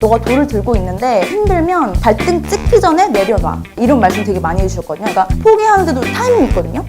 너가 돌을 들고 있는데 힘들면 발등 찍기 전에 내려놔. 이런 말씀 되게 많이 해주셨거든요. 그러니까 포기하는데도 타이밍이 있거든요.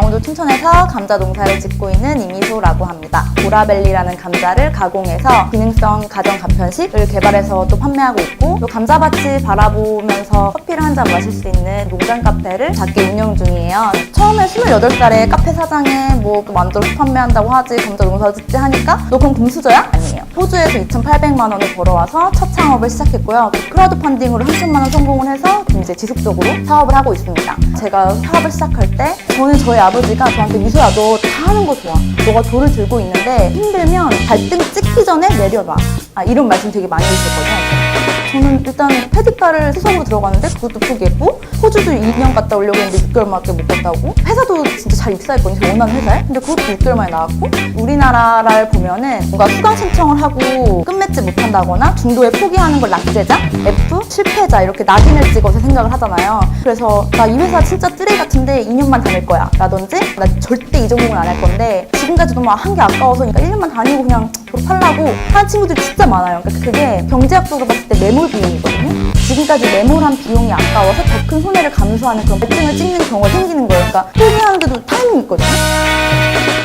강원도 춘천에서 감자 농사를 짓고 있는 이미소라고 합니다. 보라벨리라는 감자를 가공해서 기능성 가정 간편식을 개발해서 또 판매하고 있고 또 감자밭을 바라보면서 커피를 한 잔 마실 수 있는 농장 카페를 작게 운영 중이에요. 처음에 28살에 카페 사장에 뭐 만들어서 판매한다고 하지 감자 농사 짓지 하니까 너 그럼 금수저야? 아니에요. 호주에서 2,800만 원을 벌어와서 첫 창업을 시작했고요. 크라우드 펀딩으로 3천만 원 성공을 해서 이제 지속적으로 사업을 하고 있습니다. 제가 사업을 시작할 때 저는 저희 아버지가 저한테 미소야 너 다 하는 거 좋아. 너가 돌을 들고 있는데 힘들면 발등 찍기 전에 내려놔. 아, 이런 말씀 되게 많이 해주셨거든요. 저는 일단 페디카를 수성으로 들어갔는데 그것도 포기했고 호주도 2년 갔다 오려고 했는데 6개월밖에 못 갔다고. 회사도 진짜 잘 입사했거든요 원하는 회사에. 근데 그것도 6개월 만에 나왔고 우리나라를 보면은 뭔가 수강 신청을 하고 끝맺지 못한다거나 중도에 포기하는 걸 낙제자 F 실패자 이렇게 낙인을 찍어서 생각을 하잖아요. 그래서 나 이 회사 진짜 쓰레기 같은데 2년만 다닐 거야. 라든지 나 절대 이 전공을 안 할 건데 지금까지도 막 한 게 아까워서 그러니까 1년만 다니고 그냥 졸업하려고 하는 친구들이 진짜 많아요. 그러니까 그게 경제학적으로 봤을 때 매몰 비용이거든요. 지금까지 매몰한 비용이 아까워서 더 큰 손해를 감수하는 그런 배팅을 찍는 경우가 생기는 거예요. 그러니까 포기하는데도 타이밍이 있거든요.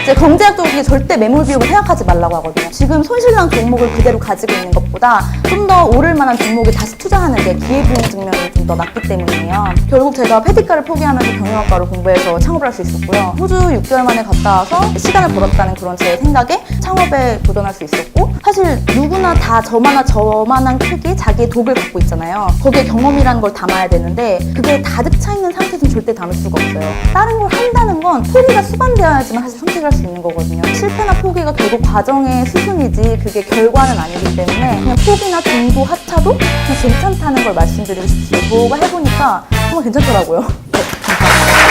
이제 경제학적으로 이게 절대 매몰 비용을 생각하지 말라고 하거든요. 지금 손실난 종목을 그대로 가지고 있는 것보다 좀 더 오를 만한 종목에 다시 투자하는 게 기회비용 측면이 좀 더 낮기 때문이에요. 결국 제가 페디카를 포기하면서 경영학과를 공부해서 창업을 할 수 있었고요. 호주 6개월 만에 갔다 와서 시간을 벌었다는 그런 제 생각에 창업에 도전할 수 있었고 사실 누구나 다 저만한 저만한 크기 자기의 독을 갖고 있잖아요. 거기에 경험이라는 걸 담아야 되는데 그게 가득 차 있는 상태에서는 절대 담을 수가 없어요. 다른 걸 한다는 건 포기가 수반되어야지만 사실 선택할 수 있는 거거든요. 실패나 포기가 결국 과정의 수순이지 그게 결과는 아니기 때문에 그냥 포기나 중도 하차도 괜찮다는 걸 말씀드리고 싶어요. 저가 해보니까 정말 괜찮더라고요.